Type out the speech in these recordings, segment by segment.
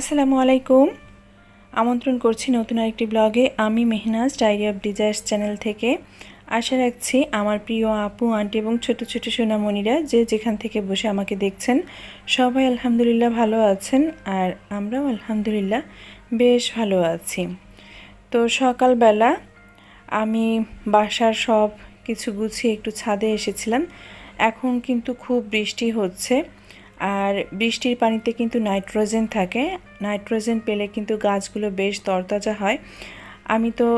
আসসালামু আলাইকুম। আমন্ত্রণ করছি নতুন আরেকটি ব্লগে। আমি Mehnaz diary of desires channel থেকে। আশা রাখছি আমার প্রিয় আপু, আন্টি এবং ছোট ছোট সোনামণিরা যে যেখান থেকে বসে আমাকে দেখছেন, সবাই আলহামদুলিল্লাহ ভালো আছেন আর আমরাও আলহামদুলিল্লাহ বেশ ভালো আছি। তো সকালবেলা আমি বাসার সব কিছু গুছিয়ে একটু ছাদে এসেছিলাম। এখন কিন্তু খুব বৃষ্টি হচ্ছে আর বৃষ্টির পানিতে কিন্তু নাইট্রোজেন থাকে নাইট্রোজেন পেলে কিন্তু গাছগুলো বেশ তরতাজা হয়। আমি তো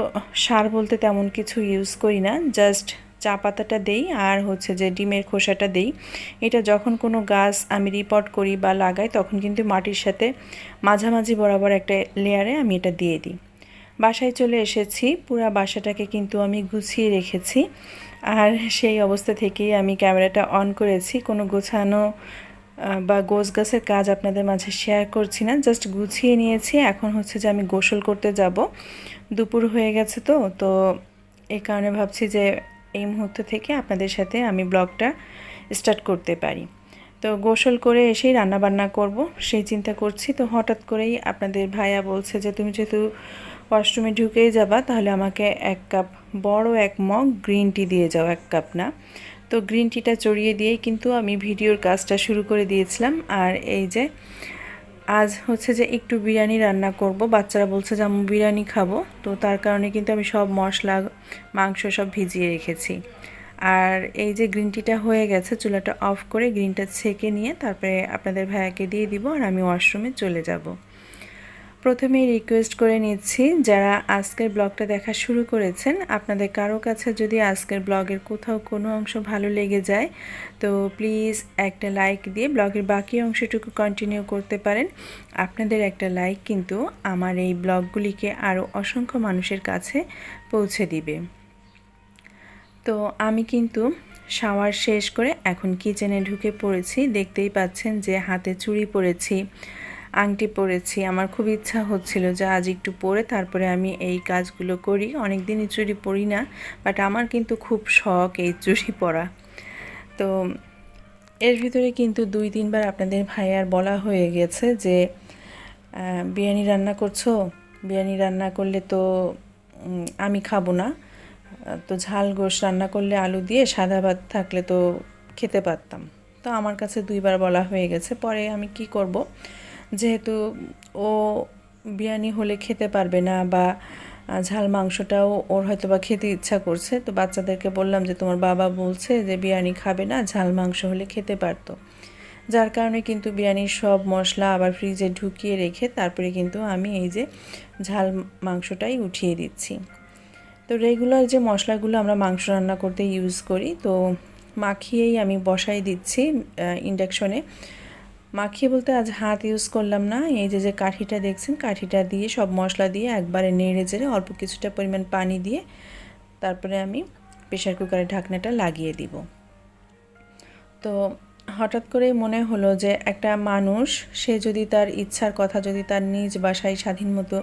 সার বলতে তেমন কিছু ইউজ করি না জাস্ট চা পাতাটা দেই আর হচ্ছে যে ডিমের খোসাটা দেই। এটা যখন কোনো গাছ আমি রিপোর্ট করি বা লাগাই, তখন কিন্তু মাটির সাথে মাঝামাঝি বরাবর একটা লেয়ারে আমি এটা দিয়ে দিই। বাসায় চলে এসেছি, পুরো বাসাটাকে কিন্তু আমি গুছিয়ে রেখেছি। আর সেই অবস্থা থেকেই আমি ক্যামেরাটা অন করেছি, কোনো গোছানো বা গোছ গাছের কাজ আপনাদের মাঝে শেয়ার করছি না জাস্ট গুছিয়ে নিয়েছি। এখন হচ্ছে যে আমি গোসল করতে যাব। দুপুর হয়ে গেছে তো তো এই কারণে ভাবছি যে এই মুহূর্ত থেকে আপনাদের সাথে আমি ব্লগটা স্টার্ট করতে পারি। তো গোসল করে এসেই রান্নাবান্না করব, সেই চিন্তা করছি। তো হঠাৎ করেই আপনাদের ভাইয়া বলছে যে, তুমি যেহেতু ওয়াশরুমে ঢুকেই যাবা, তাহলে আমাকে এক কাপ বড় এক মগ গ্রিন টি দিয়ে যাও, এক কাপ না। তো গ্রিন টিটা চড়িয়ে দিয়েই কিন্তু আমি ভিডিওর কাজটা শুরু করে দিয়েছিলাম। আর এই যে, আজ হচ্ছে যে একটু বিরিয়ানি রান্না করব। বাচ্চারা বলছে যে আমি বিরিয়ানি খাব। তো তার কারণে কিন্তু আমি সব মশলা, মাংস সব ভিজিয়ে রেখেছি। আর এই যে গ্রিন টিটা হয়ে গেছে, চুলাটা অফ করে গ্রিনটা ছেঁকে নিয়ে তারপরে আপনাদের ভাইয়াকে দিয়ে দিব আর আমি ওয়াশরুমে চলে যাব। প্রথমেই রিকোয়েস্ট করে নিচ্ছি, যারা আজকের ব্লগটা দেখা শুরু করেছেন, আপনাদের কারও কাছে যদি আজকের ব্লগের কোথাও কোনো অংশ ভালো লেগে যায়, তো প্লিজ একটা লাইক দিয়ে ব্লগের বাকি অংশটুকু কন্টিনিউ করতে পারেন। আপনাদের একটা লাইক কিন্তু আমার এই ব্লগগুলিকে আরও অসংখ্য মানুষের কাছে পৌঁছে দিবে। তো আমি কিন্তু শাওয়ার শেষ করে এখন কিচেনে ঢুকে পড়েছি, দেখতেই পাচ্ছেন যে হাতে চুড়ি পরেছি। আংটি পরেছি। আমার খুব ইচ্ছা হচ্ছিল যে আজ একটু পরে তারপরে আমি এই কাজগুলো করি। অনেক দিনই চুড়ি পরি না বাট আমার কিন্তু খুব শখ এই চুড়ি পরা। তো এর ভিতরে কিন্তু দুই তিনবার আপনাদের ভাইয়ার বলা হয়ে গেছে যে বিরিয়ানি রান্না করছ? বিরিয়ানি রান্না করলে তো আমি খাব না। তো ঝাল গোশ রান্না করলে আলু দিয়ে সাদা ভাত থাকলে তো খেতে পারতাম। তো আমার কাছে দুইবার বলা হয়ে গেছে, পরে আমি কি করব? যেহেতু ও বিরিয়ানি হলে খেতে পারবে না বা ঝাল মাংসটাও ওর হয়তো বা খেতে ইচ্ছা করছে, তো বাচ্চাদেরকে বললাম যে তোমার বাবা বলছে যে বিরিয়ানি খাবে না, ঝাল মাংস হলে খেতে পারতো। যার কারণে কিন্তু বিরিয়ানির সব মশলা আবার ফ্রিজে ঢুকিয়ে রেখে তারপরে কিন্তু আমি এই যে ঝাল মাংসটাই উঠিয়ে দিচ্ছি। তো রেগুলার যে মশলাগুলো আমরা মাংস রান্না করতে ইউজ করি, তো মাখিয়েই আমি বসাই দিচ্ছি ইন্ডাকশনে মাখিয়ে বলতে আজ হাত ইউজ করলাম না। এই যে যে কাঠিটা দেখছেন, কাঠিটা দিয়ে, সব মশলা দিয়ে একবারে নেড়ে চেড়ে অল্প কিছুটা পরিমাণ পানি দিয়ে তারপরে আমি প্রেশার কুকারের ঢাকনাটা লাগিয়ে দিব। তো হঠাৎ করে মনে হলো যে একটা মানুষ, সে যদি তার ইচ্ছার কথা যদি তার নিজ বাসায় স্বাধীন মতো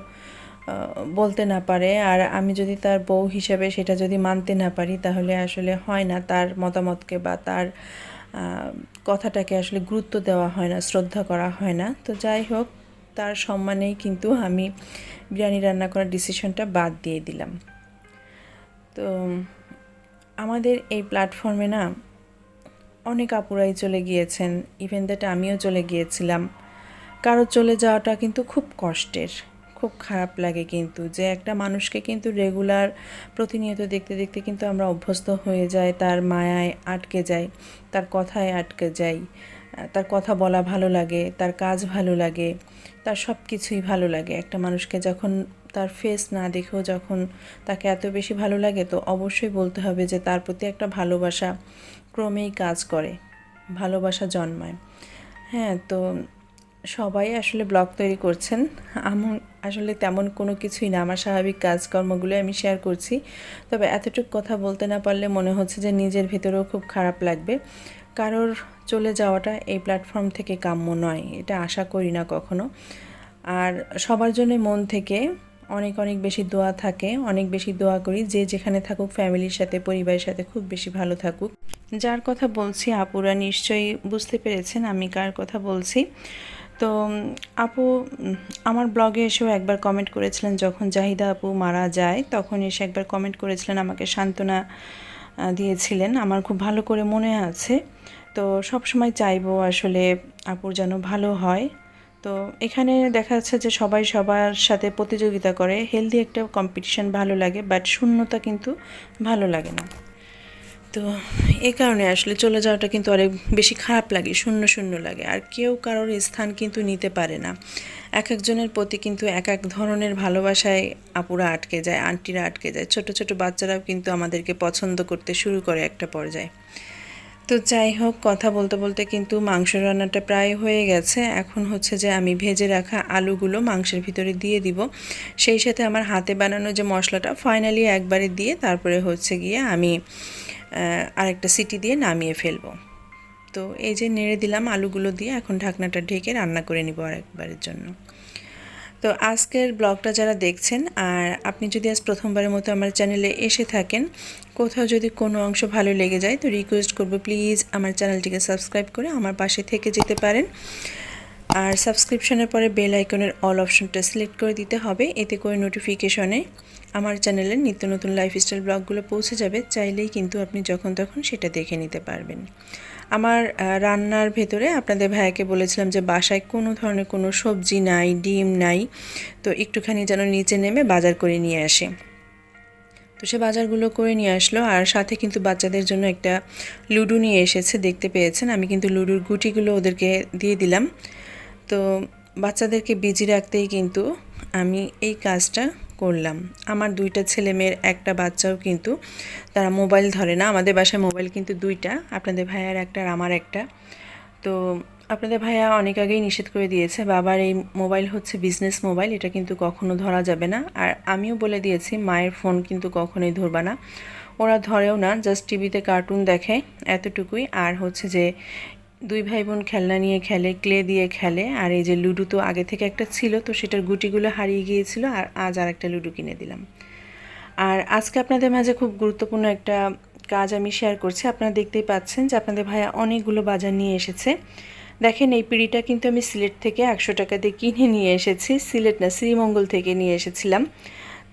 বলতে না পারে আর আমি যদি তার বউ হিসেবে সেটা যদি মানতে না পারি তাহলে আসলে হয় না। তার মতামতকে বা তার কথাটাকে আসলে গুরুত্ব দেওয়া হয় না, শ্রদ্ধা করা হয় না। তো যাই হোক, তার সম্মানেই কিন্তু আমি বিরিয়ানি রান্না করার ডিসিশনটা বাদ দিয়ে দিলাম। তো আমাদের এই প্ল্যাটফর্মে না অনেক আপুরাই চলে গিয়েছেন ইভেন দ্যাট আমিও চলে গিয়েছিলাম। কারও চলে যাওয়াটা কিন্তু খুব কষ্টের। খুব খারাপ লাগে কিন্তু যে একটা মানুষকে কিন্তু রেগুলার প্রতিনিয়ত দেখতে দেখতে কিন্তু আমরা অভ্যস্ত হয়ে যাই, তার মায়ায় আটকে যাই, তার কথায় আটকে যাই, তার কথা বলা ভালো লাগে, তার কাজ ভালো লাগে, তার সব কিছুই ভালো লাগে। একটা মানুষকে যখন তার ফেস না দেখেও যখন তাকে এত বেশি ভালো লাগে, তো অবশ্যই বলতে হবে যে তার প্রতি একটা ভালোবাসা ক্রমেই কাজ করে, ভালোবাসা জন্মায়। হ্যাঁ তো সবাই আসলে ব্লগ তৈরি করছেন। আমার আসলে তেমন কোনো কিছুই না, আমার স্বাভাবিক কাজকর্মগুলো আমি শেয়ার করছি। তবে এতটুকু কথা বলতে না পারলে মনে হচ্ছে যে নিজের ভেতরেও খুব খারাপ লাগবে। কারোর চলে যাওয়াটা এই প্ল্যাটফর্ম থেকে কাম্য নয়, এটা আশা করি না কখনো। আর সবার জন্য মন থেকে অনেক অনেক বেশি দোয়া থাকে, অনেক বেশি দোয়া করি যে যেখানে থাকুক ফ্যামিলির সাথে, পরিবারের সাথে খুব বেশি ভালো থাকুক। যার কথা বলছি, আপুরা নিশ্চয়ই বুঝতে পেরেছেন আমি কার কথা বলছি। তো আপু আমার ব্লগে এসেও একবার কমেন্ট করেছিলেন, যখন জাহিদা আপু মারা যায়, তখন এসে একবার কমেন্ট করেছিলেন, আমাকে সান্ত্বনা দিয়েছিলেন। আমার খুব ভালো করে মনে আছে। তো সব সময় চাইব আসলে আপুর যেন ভালো হয়। তো, এখানে দেখা যাচ্ছে যে সবাই সবার সাথে প্রতিযোগিতা করে। হেলদি একটা কম্পিটিশন ভালো লাগে বাট শূন্যতা কিন্তু ভালো লাগে না। তো এই কারণে আসলে চলে যাওয়াটা কিন্তু অনেক বেশি খারাপ লাগে, শূন্য শূন্য লাগে। আর কেউ কারোর স্থান কিন্তু নিতে পারে না। এক একজনের প্রতি কিন্তু এক এক ধরনের ভালোবাসায় আপুরা আটকে যায়, আন্টিরা আটকে যায়। ছোট ছোট বাচ্চারাও কিন্তু আমাদেরকে পছন্দ করতে শুরু করে একটা পর্যায়ে। তো যাই হোক, কথা বলতে বলতে কিন্তু মাংস রান্নাটা প্রায় হয়ে গেছে। এখন হচ্ছে যে আমি ভেজে রাখা আলুগুলো মাংসের ভিতরে দিয়ে দিব। সেই সাথে আমার হাতে বানানো যে মশলাটা ফাইনালি একবারে দিয়ে তারপরে হচ্ছে গিয়ে আমি আরেকটা সিটি দিয়ে নামিয়ে ফেলব। তো এই যে নেড়ে দিলাম আলুগুলো দিয়ে, এখন ঢাকনাটা ঢেকে রান্না করে নিব আরেকবারের জন্য। তো আজকের ব্লগটা যারা দেখছেন, আর আপনি যদি আজ প্রথমবারের মতো আমার চ্যানেলে এসে থাকেন, কোথাও যদি কোনো অংশ ভালো লেগে যায়, তো রিকোয়েস্ট করব প্লিজ আমার চ্যানেলটিকে সাবস্ক্রাইব করে আমার পাশে থেকে যেতে পারেন। আর সাবস্ক্রিপশনের পরে বেল আইকনের অল অপশনটা সিলেক্ট করে দিতে হবে। এতে করে নোটিফিকেশনে আমার চ্যানেলের নিত্য নতুন লাইফস্টাইল ব্লগগুলো পৌঁছে যাবে। চাইলেই কিন্তু আপনি যখন তখন সেটা দেখে নিতে পারবেন। আমার রান্নার ভেতরে আপনাদের ভাইয়াকে বলেছিলাম যে বাসায় কোনো ধরনের কোনো সবজি নাই, ডিম নাই, তো একটুখানি যেন নিচে নেমে বাজার করে নিয়ে আসে। তো সে বাজারগুলো করে নিয়ে আসলো। আর সাথে কিন্তু বাচ্চাদের জন্য একটা লুডো নিয়ে এসেছে, দেখতে পেয়েছেন। আমি কিন্তু লুডোর গুটিগুলো ওদেরকে দিয়ে দিলাম। তো বাচ্চাদেরকে বিজি রাখতেই কিন্তু আমি এই কাজটা করলাম। আমার দুইটা ছেলে মেয়ের একটা বাচ্চাও কিন্তু তারা মোবাইল ধরে না, আমাদের বাসায় মোবাইল কিন্তু দুইটা, আপনাদের ভাইয়ার একটা আর আমার একটা। তো আপনাদের ভাইয়া অনেক আগেই নিষেধ করে দিয়েছে, বাবার এই মোবাইল হচ্ছে বিজনেস মোবাইল, এটা কিন্তু কখনো ধরা যাবে না। আর আমিও বলে দিয়েছি, মায়ের ফোন কিন্তু কখনোই ধরবা না। ওরা ধরেও না জাস্ট টিভিতে কার্টুন দেখে এতটুকুই। আর হচ্ছে যে দুই ভাই বোন খেলনা নিয়ে খেলে, ক্লে দিয়ে খেলে। আর এই যে লুডো তো আগে থেকে একটা ছিল, তো সেটার গুটিগুলো হারিয়ে গিয়েছিল আর আজ আর একটা লুডো কিনে দিলাম। আর আজকে আপনাদের মাঝে খুব গুরুত্বপূর্ণ একটা কাজ আমি শেয়ার করছি। আপনারা দেখতেই পাচ্ছেন যে আপনাদের ভাইয়া অনেকগুলো বাজার নিয়ে এসেছে। দেখেন এই পিঁড়িটা কিন্তু আমি সিলেট থেকে একশো টাকা দিয়ে কিনে নিয়ে এসেছি। সিলেট না, শ্রীমঙ্গল থেকে নিয়ে এসেছিলাম।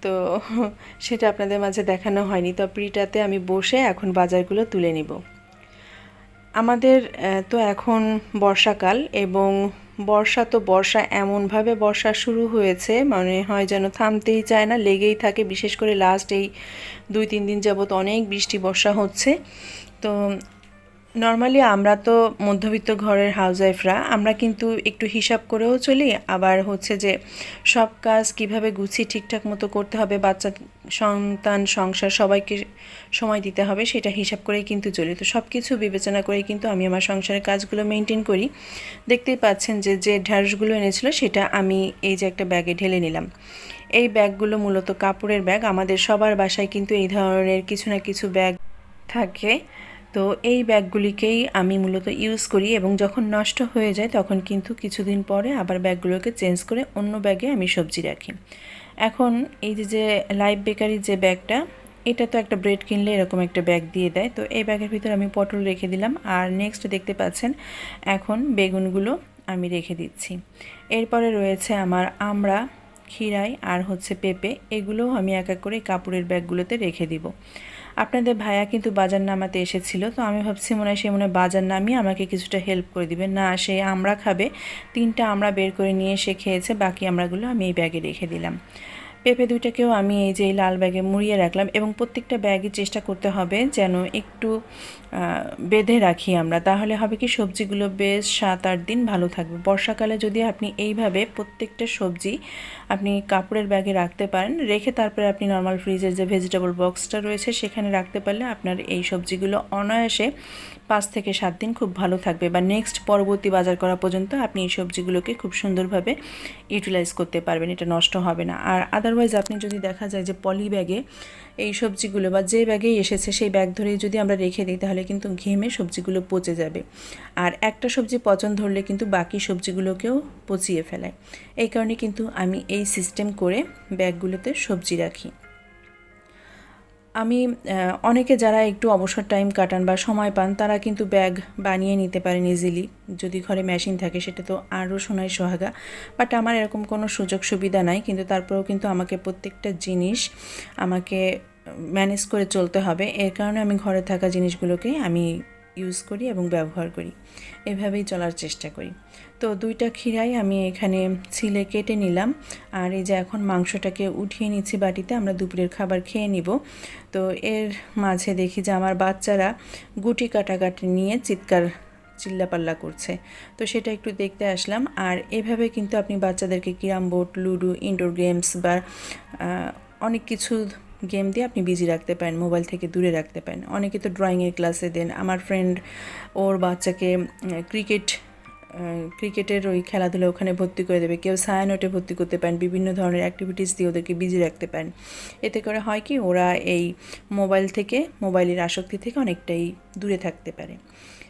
তো সেটা আপনাদের মাঝে দেখানো হয়নি। তো পিঁড়িটাতে আমি বসে এখন বাজারগুলো তুলে নিব। আমাদের তো এখন বর্ষাকাল এবং বর্ষা তো বর্ষা এমনভাবে বর্ষা শুরু হয়েছে, মনে হয় যেন থামতেই চায় না, লেগেই থাকে। বিশেষ করে লাস্ট এই দুই, তিন দিন যাবত অনেক বৃষ্টি, বর্ষা হচ্ছে। তো নর্মালি আমরা তো মধ্যবিত্ত ঘরের হাউসওয়াইফরা আমরা কিন্তু একটু হিসাব করেও চলি। আবার হচ্ছে যে সব কাজ কীভাবে গুছিয়ে ঠিকঠাক মতো করতে হবে, বাচ্চা, সন্তান, সংসার সবাইকে সময় দিতে হবে, সেটা হিসাব করেই কিন্তু চলি। তো সব কিছু বিবেচনা করেই কিন্তু আমি আমার সংসারের কাজগুলো মেনটেন করি। দেখতেই পাচ্ছেন যে যে ঢ্যাঁড়সগুলো এনেছিল, সেটা আমি এই যে একটা ব্যাগে ঢেলে নিলাম। এই ব্যাগগুলো মূলত কাপড়ের ব্যাগ। আমাদের সবার বাসায় কিন্তু এই ধরনের কিছু না কিছু ব্যাগ থাকে। তো এই ব্যাগগুলিকেই আমি মূলত ইউজ করি এবং যখন নষ্ট হয়ে যায় তখন কিন্তু কিছুদিন পরে আবার ব্যাগগুলোকে চেঞ্জ করে অন্য ব্যাগে আমি সবজি রাখি। এখন এই যে যে লাইভ বেকারির যে ব্যাগটা, এটা তো একটা ব্রেড কিনলে এরকম একটা ব্যাগ দিয়ে দেয়। তো এই ব্যাগের ভিতরে আমি পটল রেখে দিলাম। আর নেক্সট দেখতে পাচ্ছেন, এখন বেগুনগুলো আমি রেখে দিচ্ছি। এরপরে রয়েছে আমার আমড়া খিরাই আর হচ্ছে পেঁপে। এগুলোও আমি এক এক করে কাপড়ের ব্যাগগুলোতে রেখে দিব। আপনাদের ভাইয়া কিন্তু বাজার নামাতে এসেছিল, তো আমি ভাবছি মনে হয় সে মনে বাজার নামিয়ে আমাকে কিছুটা হেল্প করে দিবে। না, সে আমরা খাবে, তিনটা আমরা বের করে নিয়ে এসে খেয়েছে, বাকি আমরাগুলো আমি এই ব্যাগে রেখে দিলাম। পেঁপে দুইটাকেও আমি এই যে লাল ব্যাগে মুড়িয়ে রাখলাম এবং প্রত্যেকটা ব্যাগই চেষ্টা করতে হবে যেন একটু বেঁধে রাখি আমরা। তাহলে হবে কি সবজিগুলো বেশ সাত আট দিন ভালো থাকবে। বর্ষাকালে যদি আপনি এইভাবে প্রত্যেকটা সবজি আপনি কাপড়ের ব্যাগে রাখতে পারেন, রেখে তারপরে আপনি নর্মাল ফ্রিজের যে ভেজিটেবল বক্সটা রয়েছে সেখানে রাখতে পারলে আপনার এই সবজিগুলো অনায়াসে পাঁচ থেকে সাত দিন খুব ভালো থাকবে বা নেক্সট পরবর্তী বাজার করা পর্যন্ত আপনি এই সবজিগুলোকে খুব সুন্দরভাবে ইউটিলাইজ করতে পারবেন। এটা নষ্ট হবে না। আর আদারওয়াইজ আপনি যদি দেখা যায় যে পলি ব্যাগে এই সবজিগুলো বা যে ব্যাগেই এসেছে, সেই ব্যাগ ধরেই যদি আমরা রেখে দিই, তাহলে কিন্তু ঘেমে সবজিগুলো পচে যাবে। আর একটা সবজি পচন ধরলে কিন্তু বাকি সবজিগুলোকেও পচিয়ে ফেলায়। এই কারণে কিন্তু আমি এই সিস্টেম করে ব্যাগগুলোতে সবজি রাখি। আমি অনেকে যারা একটু অবসর টাইম কাটান বা সময় পান, তারা কিন্তু ব্যাগ বানিয়ে নিতে পারেন ইজিলি যদি ঘরে মেশিন থাকে, সেটা তো আরও শোনায় সোহাগা। বাট আমার এরকম কোনো সুযোগ সুবিধা নাই, কিন্তু তারপরেও কিন্তু আমাকে প্রত্যেকটা জিনিস আমাকে ম্যানেজ করে চলতে হবে। এর কারণে আমি ঘরে থাকা জিনিসগুলোকে আমি ইউজ করি এবং ব্যবহার করি। এভাবেই চলার চেষ্টা করি। তো দুইটা ক্ষীরাই আমি এখানে ছিলে কেটে নিলাম। আর এই যে এখন মাংসটাকে উঠিয়ে নিচ্ছি বাটিতে, আমরা দুপুরের খাবার খেয়ে নিব। তো এর মাঝে দেখি যে আমার বাচ্চারা গুটি কাটাকাটি নিয়ে চিৎকার চিল্লাপাল্লা করছে। তো সেটা একটু দেখতে আসলাম। আর এভাবে কিন্তু আপনি বাচ্চাদেরকে carrom board ludo indoor games বা অনেক কিছু গেম দিয়ে আপনি বিজি রাখতে পারেন মোবাইল থেকে দূরে রাখতে পারেন। অনেকে তো ড্রয়িংয়ের ক্লাসে দেন। আমার ফ্রেন্ড ওর বাচ্চাকে ক্রিকেট ক্রিকেটের ওই খেলাধুলা ওখানে ভর্তি করে দেবে। কেউ সায়ানোটে ভর্তি করতে পারেন, বিভিন্ন ধরনের অ্যাক্টিভিটিস দিয়ে ওদেরকে বিজি রাখতে পারেন। এতে করে হয় কি, ওরা এই মোবাইল থেকে মোবাইলের আসক্তি থেকে অনেকটাই দূরে থাকতে পারে।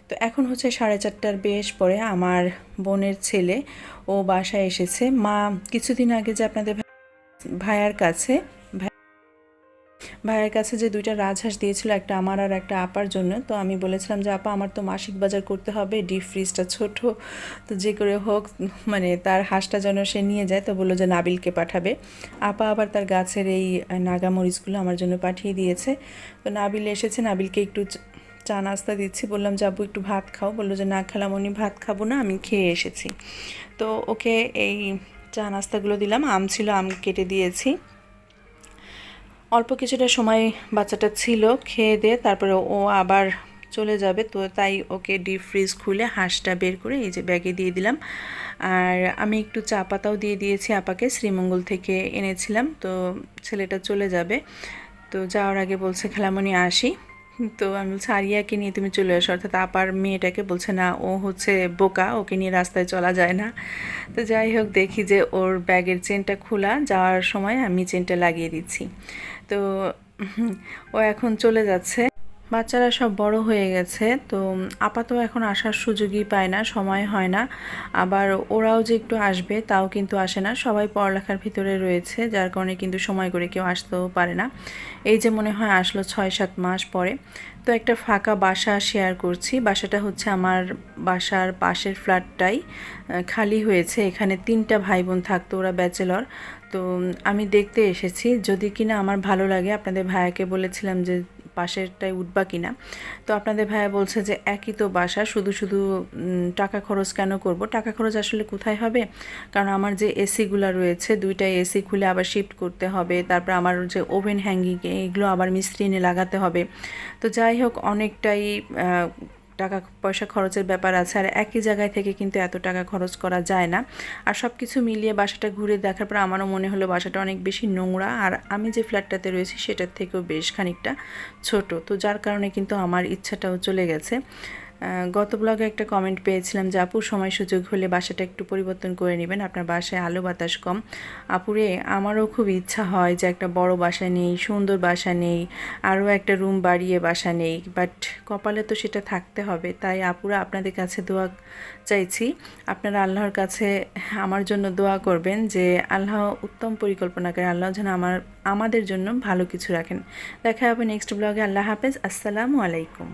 তো এখন হচ্ছে সাড়ে চারটার বেশ পরে আমার বোনের ছেলে, ও বাসায় এসেছে। মা, কিছুদিন আগে যে আপনাদের ভাইয়ার কাছে ভাইয়ের কাছে যে দুইটা রাজহাঁস দিয়েছিল, একটা আমার আর একটা আপার জন্য, তো আমি বলেছিলাম যে, আপা, আমার তো মাসিক বাজার করতে হবে, ডিপ ফ্রিজটা ছোট, তো যে করে হোক মানে তার হাঁসটা যেন সে নিয়ে যায়। তো বলল যে, নাবিলকে পাঠাবে। আপা আবার তার গাছের এই নাগা মরিচগুলো আমার জন্য পাঠিয়ে দিয়েছে। তো নাবিল এসেছে, নাবিলকে একটু চা নাস্তা দিচ্ছি। বললাম যে যাব একটু ভাত খাও। বলল যে, না খেলাম, উনি ভাত খাব না, আমি খেয়ে এসেছি। তো ওকে এই চা নাস্তাগুলো দিলাম, আম ছিল, আম কেটে দিয়েছি। অল্প কিছুটা সময় বাচ্চাটা ছিল, খেয়ে দিয়ে তারপরে ও আবার চলে যাবে। তো তাই ওকে ডিপ ফ্রিজ খুলে হাঁসটা বের করে এই যে ব্যাগে দিয়ে দিলাম। আর আমি একটু চা পাতাও দিয়ে দিয়েছি আপাকে, শ্রীমঙ্গল থেকে এনেছিলাম। তো ছেলেটা চলে যাবে। তো যাওয়ার আগে বলছে, খেলামনি আসি। তো আমি বলছি, আরিয়াকে নিয়ে তুমি চলে আসো। অর্থাৎ আপার মেয়েটাকে বলছে, না, ও হচ্ছে বোকা, ওকে নিয়ে রাস্তায় চলা যায় না। তো যাই হোক, দেখি যে ওর ব্যাগের চেনটা খোলা, যাওয়ার সময় আমি চেনটা লাগিয়ে দিচ্ছি। তো ও এখন চলে যাচ্ছে। বাচ্চারা সব বড় হয়ে গেছে, তো আপাতত এখন আসার সুযোগই পায় না, সময় হয় না। আবার ওরাও যে একটু আসবে, তাও কিন্তু আসে না। সবাই পড়ালেখার ভিতরে রয়েছে, যার কারণে কিন্তু সময় করে কেউ আসতেও পারে না। এই যে মনে হয় আসলো ছয় সাত মাস পরে। তো একটা ফাঁকা বাসা শেয়ার করছি। বাসাটা হচ্ছে আমার বাসার পাশের ফ্ল্যাটটাই খালি হয়েছে। এখানে তিনটা ভাই বোন থাকতো, ওরা ব্যাচেলর তো আমি দেখতে এসেছি। যদি কিনা আমার ভালো লাগে, আপনাদের ভাইয়াকে বলেছিলাম যে পাশেরটায় উঠবা কিনা। তো আপনাদের ভাইয়া বলছে যে একই তো বাসা, শুধু শুধু টাকা খরচ কেন করব? টাকা খরচ আসলে কোথায় হবে? কারণ আমার যে এসিগুলো রয়েছে দুইটা এসি খুলে আবার শিফট করতে হবে, তারপর আমার যে ওভেন হ্যাঙ্গিং এগুলো আবার মিস্ত্রি এনে লাগাতে হবে। তো যাই হোক, অনেকটাই টাকা পয়সা খরচের ব্যাপার আছে আর একই জায়গায় থেকে কিন্তু এত টাকা খরচ করা যায় না। আর সব কিছু মিলিয়ে বাসাটা ঘুরে দেখার পর আমারও মনে হলো বাসাটা অনেক বেশি নোংরা আর আমি যে ফ্ল্যাটটাতে রয়েছি সেটার থেকেও বেশ খানিকটা ছোট। তো যার কারণে কিন্তু আমার ইচ্ছাটাও চলে গেছে। গত ব্লগে একটা কমেন্ট পেয়েছিলাম যে আপুর সময় সুযোগ হলে বাসাটা একটু পরিবর্তন করে নেবেন। আপনার বাসায় আলো বাতাস কম। আপুরে, আমারও খুব ইচ্ছা হয় যে, একটা বড় বাসা নেই, সুন্দর বাসা নেই আরও একটা রুম বাড়িয়ে বাসা নেই বাট কপালে তো সেটা থাকতে হবে। তাই আপুরা, আপনাদের কাছে দোয়া চাইছি, আপনারা আল্লাহর কাছে আমার জন্য দোয়া করবেন যে, আল্লাহ উত্তম পরিকল্পনা করে, আল্লাহ যেন আমার, আমাদের জন্য ভালো কিছু রাখেন। দেখা হবে নেক্সট ব্লগে আল্লাহ হাফেজ। আসসালামু আলাইকুম।